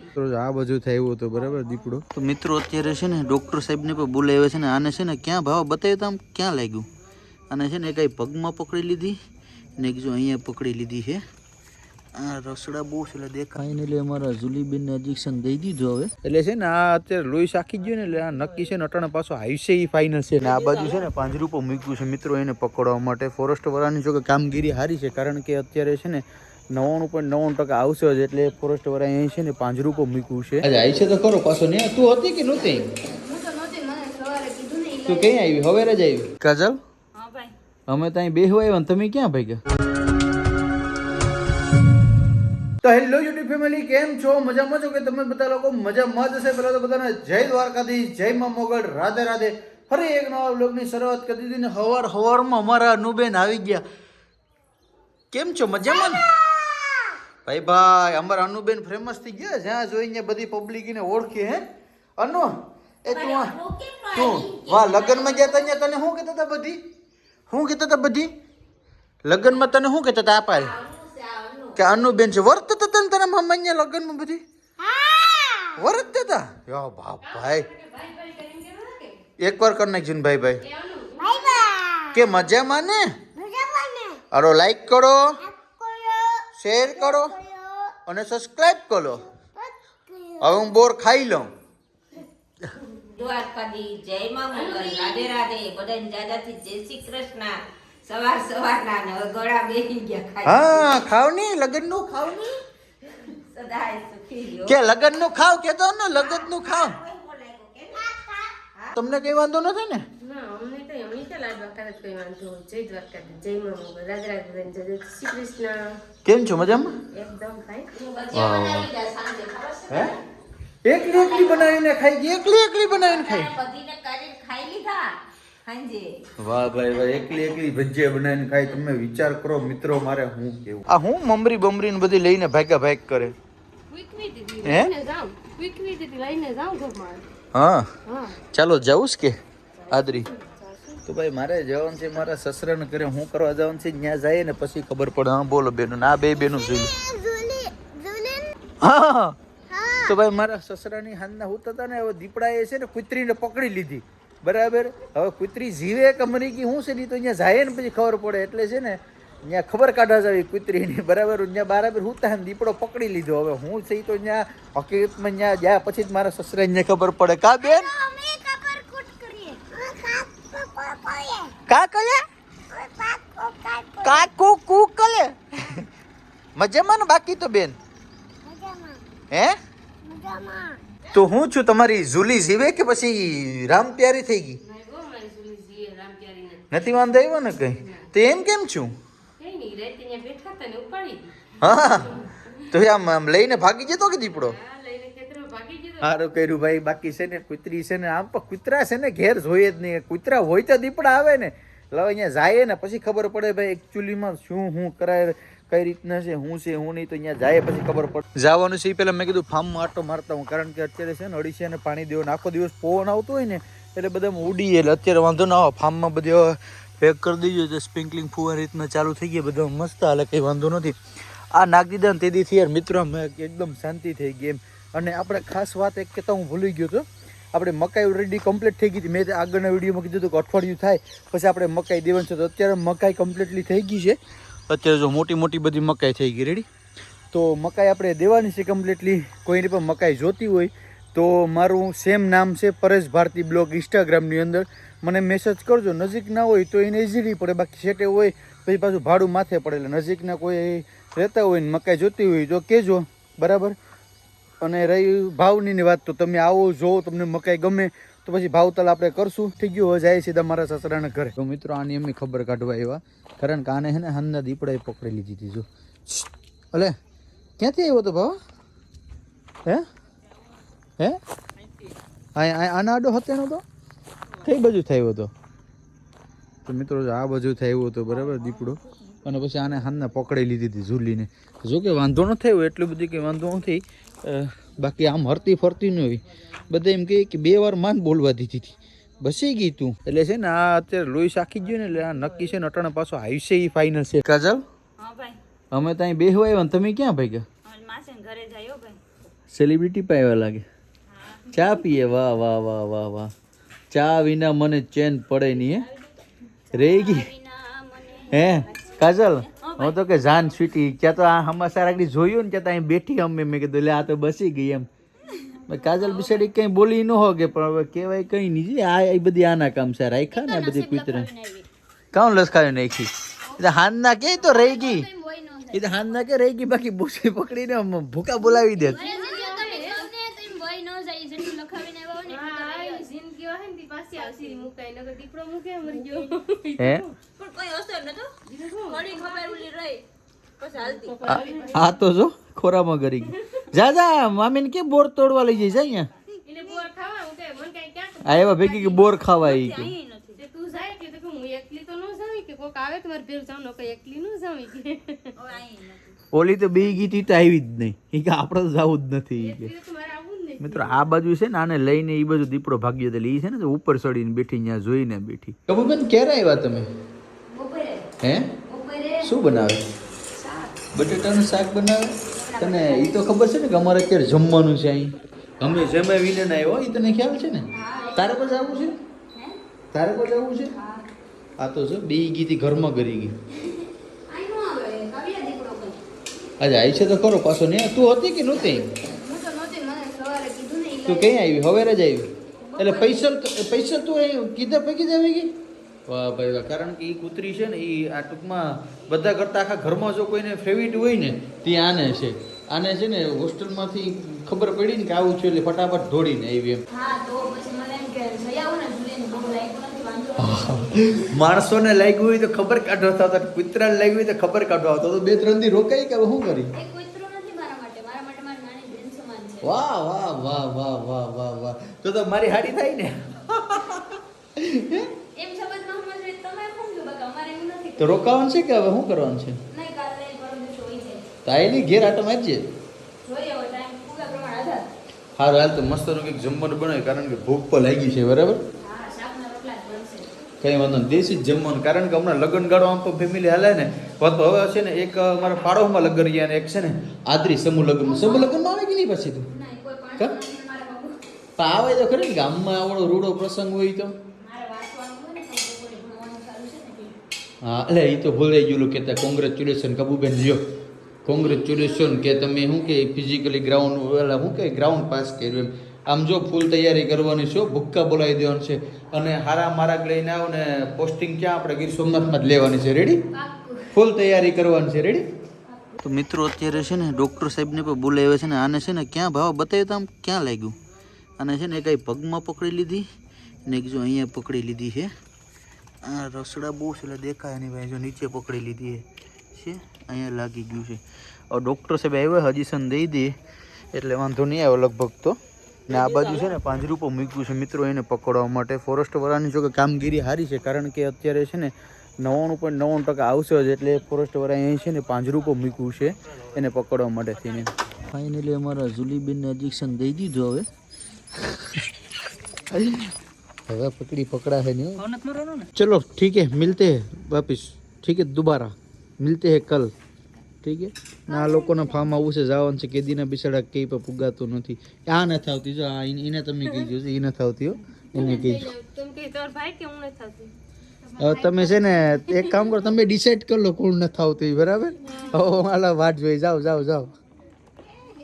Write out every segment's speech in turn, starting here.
મિત્રો આ બાજુ થયું હતું બરાબર દીપડો તો મિત્રો અત્યારે છે ને ડોક્ટર સાહેબને પણ બોલાવે છે ને આને છે ને ક્યાં ભાવ બતાવ્યું આમ ક્યાં લાગ્યું? આને છે ને કઈ પગમાં પકડી લીધી ને જો અહીંયા પકડી લીધી છે. આ રસડા બહુ છે એટલે દેખાય ને એટલે અમારા જુલીબેનને ઇન્જેક્શન દઈ દીધું હવે. એટલે છે ને આ અત્યારે લોહી શાખી ગયું ને એટલે આ નક્કી છે ને અટાણે પાછો હાઈસે ઈ ફાઇનલ છે. ને આ બાજુ છે ને પાંજરું પર મૂક્યું છે મિત્રો એને પકડવા માટે. ફોરેસ્ટ વાળાની જો કે કામગીરી સારી છે કારણ કે અત્યારે છે ને નવ્વાણું પોઈન્ટ નવ્વાણું ટકા આવશે જ એટલે ફોરેસ્ટ વાળા અહીં છે ને પાંજરું પર મૂક્યું છે. આજે આવી છે તો ખરો પાછો ને તું હતી કે નહોતી? તું ક્યાં આવી? હવે જ આવી? કાજલ? અમે ત્યાં બેહવા આવ્યા ને તમે ક્યાં ભાગ્યા? તો હેલો યુટ્યુબ ફેમિલી કેમ છો? મજામાં છો કે તમે બધા લોકો? મજામાં જ હશે. પહેલા તો બધાને જય દ્વારકાધીશ જય માં મોગલ રાધે રાધે. ફરી એક નવા બ્લોગની શરૂઆત કરી દીધી ને હવાર હવારમાં અમારા અનુબેન આવી ગયા. કેમ છો? મજામાં? ને ભાઈ ભાઈ અમારા અનુબેન ફેમસ થઈ ગયા. જ્યાં જોઈને બધી પબ્લિક ને ઓળખે હે? અનુ એ તું તું વાહ લગ્નમાં ગયા ત્યાં તને શું કહેતા હતા બધી? શું કહેતા હતા બધી? લગ્નમાં તને શું કહેતા હતા આપાય કે અનુબેન છે વર્ત હતા તને તને અહીંયા લગ્નમાં બધી? વર્તતા? હતા યો બાપ ભાઈ. એકવાર કરી નાખજો ભાઈ ભાઈ. કે મજામાં ને? અરો લાઈક કરો. શેર કરો. અને સબસ્ક્રાઇબ કરો. હવે હું બોર ખાઈ લઉં. દ્વારકાધી જય માં મંગલ રાધે રાધે. બધાને દાદાથી જય શ્રી કૃષ્ણ. સવાર સવારના ને ગોળા બેહી ગયા ખાઈ. હા ખાવની? લગ્નનું ખાવની? સદાય સુખી રહ્યો. કે લગ્નનું ખાવ? કે તો ને લગ્નનું ખાવ. કોઈ બોલાયો કે તમને કઈ વાંધો નથી ને? ના લાડવા કોઈ વાંધો જય જય જય શ્રી કૃષ્ણ કેમ છો? મજામાં? એકદમ ફાઈન એકલી એકલી બનાવીને ખાઈ ગઈ? એકલી એકલી બનાવીને ખાઈ? બધીને કરીને ખાઈ લીધા વાહ ભાઈ વાહ એકલી એકલી ભજીયા બનાવીને ખાઈ. તમે વિચાર કરો મિત્રો મારે હું કેવું? આ હું મમરી બમરી ને બધી લઈને ભાગ્યા ભાગ કરે? હા? હા. ચાલો જાઉં કે આદરી. તો ભાઈ મારે જવાનું છે મારા સસરાને ઘરે. હું કરવા જવાનું છે ત્યાં જાય ને પછી ખબર પડે. હા બોલો બેનું ના બે બેનું જોઈ હા તો ભાઈ મારા સસરાની હાથના હું હતા ને હવે દીપડાએ છે ને કુતરીને પકડી લીધી. બરાબર? હવે કુતરી જીવે કે મરી ગઈ હું છે નહીં તો અહીંયા જાય ને પછી ખબર પડે. એટલે છે ને અહીંયા ખબર કાઢવા જાવી કુતરીની. બરાબર? ત્યાં બરાબર હું ને દીપડો પકડી લીધો. હવે હું છે તો અહીંયા હકીકતમાં અહીંયા ગયા પછી જ મારા સસરા ખબર પડે. કા બેન? કા કલે કાકુ કુ કલે મજામાં ને બાકી તો બેન? હે? તો હું છું તમારી ઝૂલી જીવે કે પછી રામ પ્યારી થઈ ગઈ? નથી વાંધો આવ્યો ને કઈ? તો એમ કેમ છું. હા તો આમ આમ લઈને ભાગી જતો કે દીપડો આ લઈને ખેતરમાં ભાગી ગયો સારું કર્યું ભાઈ, બાકી છે ને કૂતરી છે ને, આમ પણ કૂતરા છે ને, ઘેર જોઈએ જ નહીં. કૂતરા હોય તો દીપડા આવે ને. એટલે અહીંયા જાય ને, પછી ખબર પડે ભાઈ એકચ્યુઅલીમાં શું શું કરાય, કઈ રીતના છે, હું છે, હું નહીં, તો અહીંયા જાય, પછી ખબર પડે. જવાનું છે એ પહેલાં મેં કીધું ફાર્મમાં આટો મારતા હું, કારણ કે અત્યારે છે ને અડીસાને પાણી દેવાનું આખો દિવસ પવન આવતો હોય ને, એટલે બધા ઉડી એટલે અત્યારે વાંધો ના આવે, ફાર્મમાં બધી પેક કરી દીધું એટલે સ્પ્રિંકલિંગ ફૂવા રીતના ચાલુ થઈ ગયા બધા મસ્ત, હાલે કંઈ વાંધો નથી. આ નાખ દીધા તેથી યાર, મિત્રો, અમે એકદમ શાંતિ થઈ ગઈ એમ. અને આપણે ખાસ વાત એક કહેતા હું ભૂલી ગયો હતો આપણે મકાઈ ઓલરેડી કમ્પ્લીટ થઈ ગઈ હતી. મેં આગળના વિડીયોમાં કીધું હતું કે અઠવાડિયું થાય, પછી આપણે મકાઈ દેવાનું છે. તો અત્યારે મકાઈ કમ્પ્લીટલી થઈ ગઈ છે. અત્યારે જો મોટી મોટી બધી મકાઈ થઈ ગઈ. રેડી તો મકાઈ આપણે દેવાની છે કમ્પ્લીટલી કોઈની પણ મકાઈ જોતી હોય તો મારું સેમ નામ છે પરેશ ભારતી બ્લોગ ઇન્સ્ટાગ્રામની અંદર. મને મેસેજ કરજો. નજીક ના હોય તો એને ઇઝીલી પડે. બાકી સેટે હોય પછી પાછું ભાડું માથે પડે. એટલે નજીકના કોઈ રહેતા હોય ને મકાઈ જોતી હોય તો કહેજો બરાબર? અને રહી ભાવની વાત તો તમે આવો જો તમને મકાઈ ગમે, તો પછી ભાવતાલ આપણે કરશું. થઈ ગયું, હવે જાય સીધા મારા સસરાના ઘરે. તો મિત્રો, આની એમની ખબર કાઢવા આવ્યા. કારણ કે આને છે ને હાનના દીપડાએ પકડી લીધી હતી, જો. અલે, ક્યાંથી આવ્યો તો ભાવ? હે? હે? આના આડો હતેનો તો? કઈ બાજુ થયો હતો તો? મિત્રો આ બાજુ થયો હતો બરાબર દીપડો. અને પછી આને હાનને પકડી લીધી હતી ઝૂલીને. જો કે વાંધો ન થયો, એટલું બધી કંઈ વાંધો નથી. બાકી આમ હરતી ફરતી ન હોય. બધા એમ કહે કે બે વાર માન બોલવા દીધી હતી. બસી ગઈ તું. એટલે છે ને આ અત્યારે લોહી શાખી ગયું ને એટલે આ નક્કી છે ને અટાણે પાછો આવશે એ ફાઇનલ છે. કાજલ? હા ભાઈ. અમે ત્યાં બેહવા આવ્યા ને તમે ક્યાં ભાઈ. ભાઈ સેલિબ્રિટી પાવ્યા લાગે. ચા પીએ? વાહ વાહ વાહ વાહ વાહ. ચા વિના મને ચેન પડે નહીં હે? રહી ગઈ? હે? કાજલ? હું તો કે જાન સ્વીટી ત્યાં તો આ હમાસા આગળ જોયું ને ત્યાં તો અહીં બેઠી અમે. મેં કીધું લે આ તો બસી ગઈ એમ. કાજલ બિચારી કંઈ બોલી ન હોગે પણ હવે કહેવાય કંઈ નહીં જી. આ એ બધી આના કામ છે. રાખ્યા ને બધી કૂતરે કામ લસકાવી નાખી? એ તો ના કે તો રહી ગઈ. એ તો હાંજના કે રહી ગઈ બાકી બોસી પકડીને ભૂકા બોલાવી દે. હા, કોઈ અસર નતો? ઘડી ખબર ઓલી રહી. પછી હાલતી. આ- તો જો ખોરામાં ગરી ગઈ. જા જા મામીને કે બોર તોડવા લઈ જઈશ અહીંયા? એટલે બોર ખાવા હું કે મને કઈ ક્યાં આ એવા ભેગી કે બોર ખાવા ઈ કે અહીં નથી. તે તું જાય કે તો હું એકલી તો ન જાવી કે કોક આવે તો મારે ભેર જાવ ન કઈ એકલી ન જાવી કે. હવે અહીં નથી. ઓલી તો બે ગીતી તો આવી જ નહીં. એ કે આપણે તો જવું જ નથી કે. એકલી તો મારે આવું જ નહીં. મિત્રો આ બાજુ છે ને આને લઈને એ બાજુ દીપડો ભાગ્યો એટલે એ છે ને તો ઉપર ચડીને બેઠી ત્યાં જોઈને બેઠી. ક્યારે આવ્યા તમે? હે? શું બનાવે? બટેટાનું શાક બનાવે? તને એ તો ખબર છે ને કે અમારે અત્યારે જમવાનું છે અહીં. અમે જમે વિને ના આવ્યો એ તને ખ્યાલ છે ને? તારે પર જવું છે? તારે પર જવું છે? આ તો છે બે ગીતી ઘરમાં કરી ગઈ. નો આવે છે તો ખરો પાછો ને? તું હતી કે નહોતી? તો ક્યાં આવી? હવે જ આવી. એટલે પૈસા પૈસા તું અહીં કીધા પૈકી જ આવી ગઈ? કારણ કે એ કૂતરી છે ને એ આ ટૂંકમાં બધા કરતા આખા ઘરમાં જો કોઈને ફેવરિટ હોય ને તે આને છે. આને છે ને હોસ્ટેલમાંથી ખબર પડી ને કે આવું છે એટલે ફટાફટ દોડીને આવી એમ. માણસોને લાગ્યું હોય તો ખબર કાઢવા આવતા કૂતરાને લાગ્યું હોય તો ખબર કાઢવા આવતો. તો બે ત્રણ દી રોકાઈ કે શું કરી? વાહ વાહ વાહ વાહ વાહ વાહ વાહ. તો તો મારી હાડી થાય ને. એમ શબ્દમાં સમજવી તમે સમજો બાકી અમારે એવું નથી તો રોકાવાનું છે કે હવે શું કરવાનું છે? છે. તાયલી ઘેર આટો આધાર. હારું હાલ તો મસ્તનું કંઈક જમવાનું બનાવે કારણ કે ભૂખ પર લાગી છે બરાબર? કંઈ વાંધો નહીં દેશી જમવાનું કારણ કે હમણાં લગ્ન ગાળો આમ તો ફેમિલી હાલે ને પણ તો હવે છે ને એક મારા પાડોમાં લગ્ન ગયા ને એક છે ને આદરી સમૂહ લગ્ન. સમૂહ લગ્નમાં આવે કે નહીં પછી તું? આવે તો ખરી ગામમાં આવડો રૂડો પ્રસંગ હોય તો મારે વાંચવાનું હોય ને તો બપોરે ભણવાનું ચાલુ છે ને એટલે. હા એટલે એ તો ભૂલાઈ ગયેલું કહેતા કોંગ્રેચ્યુલેશન કબુબેન લ્યો. કોંગ્રેચ્યુલેશન કે તમે શું કે ફિઝિકલી ગ્રાઉન્ડ એટલે શું કે ગ્રાઉન્ડ પાસ કર્યું એમ. આમ જો ફૂલ તૈયારી કરવાની છે ભૂક્કા બોલાવી દેવાનું છે. અને હારા મારા લઈને આવો ને પોસ્ટિંગ ક્યાં આપણે ગીર સોમનાથમાં જ લેવાની છે રેડી ફૂલ તૈયારી કરવાની છે રેડી તો મિત્રો અત્યારે છે ને ડૉક્ટર સાહેબને પણ બોલાવ્યા છે ને આને છે ને ક્યાં ભાવ બતાવ્યો આમ ક્યાં લાગ્યું? આને છે ને કંઈ પગમાં પકડી લીધી? ને એક જો અહીંયા પકડી લીધી છે. આ રસડા બહુ છે, એટલે દેખાય નહીં ભાઈ. જો નીચે પકડી લીધી છે? અહીંયા લાગી ગયું છે. હવે ડૉક્ટર સાહેબ આવ્યા હજીસન દઈ દે. એટલે વાંધો નહીં આવે લગભગ તો. ને આ બાજુ છે ને પાંજરું પર મૂક્યું છે મિત્રો, એને પકડવા માટે. ફોરેસ્ટ વાળાની જો કે કામગીરી સારી છે, કારણ કે અત્યારે છે ને નવ્વાણું પોઈન્ટ નવ્વાણું ટકા આવશે જ, એટલે ફોરેસ્ટ વાળા અહીં છે ને પાંજરું પર મૂક્યું છે, એને પકડવા માટે થઈને. ફાઇનલી અમારા જુલીબેનને ઇન્જેક્શન દઈ દીધું હવે. હવે પકડી પકડા है नहीं चलो ठीक है मिलते हैं वापिस ठीक है दोबारा मिलते हैं कल ઠીક છે ને આ લોકોના ફાર્મ હાઉસ છે જવાનું છે કેદીના બિસાડા કઈ પણ પુગાતું નથી આ નથી આવતી જો આ એને એને તમે કહીજો એ નથી આવતી હો એને કહીજો તમે કે તાર ભાઈ કે હું નથી થતી હવે તમે છે ને એક કામ કરો તમે ડિસાઈડ કરી લો કોણ નથી આવતું ઈ, બરાબર હવે હાલો વાટ જોઈ જાઓ જાઓ જાઓ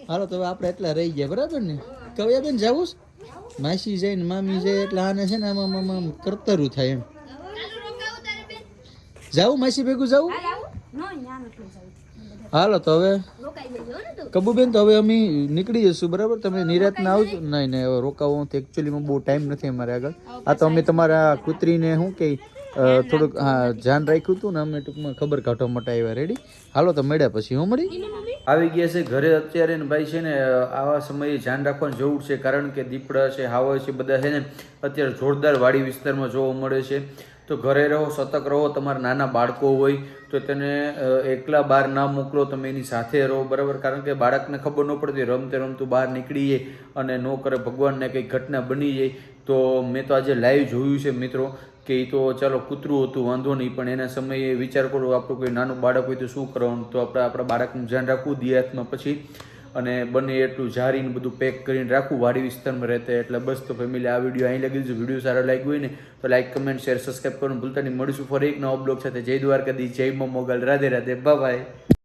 હાલો તો હવે આપણે એટલા રહી ગયા બરાબર ને કવ્યા બેન જાવું છે? માસી જાય ને મામી જાય એટલે આને છે ને આમાં આમાં કરતરું થાય એમ. જાવું માસી ભેગું જાવું નો હાલો તો હવે ને કબુબેન તો હવે અમે નીકળી જશું બરાબર? તમે નિરાતના આવજો. નહીં નહીં હવે રોકાવું તો એકચ્યુઅલીમાં બહુ ટાઈમ નથી અમારે આગળ. આ તો અમે તમારા કૂતરીને શું કે થોડુંક હા ધ્યાન રાખ્યું હતું ને અમે ટૂંકમાં ખબર કાઢવા માટે આવ્યા રેડી હાલો તો મળ્યા પછી હું મળી આવી ગયા છે ઘરે અત્યારે ને ભાઈ છે ને આવા સમયે ધ્યાન રાખવાની જરૂર છે કારણ કે દીપડા છે હાવા છે બધા છે ને અત્યારે જોરદાર વાડી વિસ્તારમાં જોવા મળે છે. તો ઘરે રહો સતર્ક રહો તમારા નાના બાળકો હોય તો તેને એકલા બહાર ના મોકલો તમે એની સાથે રહો બરાબર? કારણ કે બાળકને ખબર ન પડતી રમતે રમતું બહાર નીકળી જાય અને ન કરે ભગવાનને કંઈક ઘટના બની જાય તો મેં તો આજે લાઈવ જોયું છે મિત્રો, કે એ તો ચાલો કૂતરું હતું, વાંધો નહીં, પણ એના સમયે વિચાર કરો, આપણું કોઈ નાનું બાળક હોય તો શું કરવાનું? તો આપણે આપણા બાળકનું ધ્યાન રાખવું, દિયાતમાં પછી, અને બને એટલું જારીને બધું પેક કરીને રાખવું, વાડી વિસ્તારમાં રહેતે, એટલે બસ તો ફેમિલી આ વીડિયો અહીં લગી છે. વીડિયો સારો લાગ્યો હોય ને, તો લાઈક કમેન્ટ શેર સબસ્ક્રાઈબ કરવાનું ભૂલતા નહીં. મળીશું ફરી એક નવો બ્લોગ સાથે. જય દ્વારકાધી, જય મોગલ. રાધે રાધે. બાય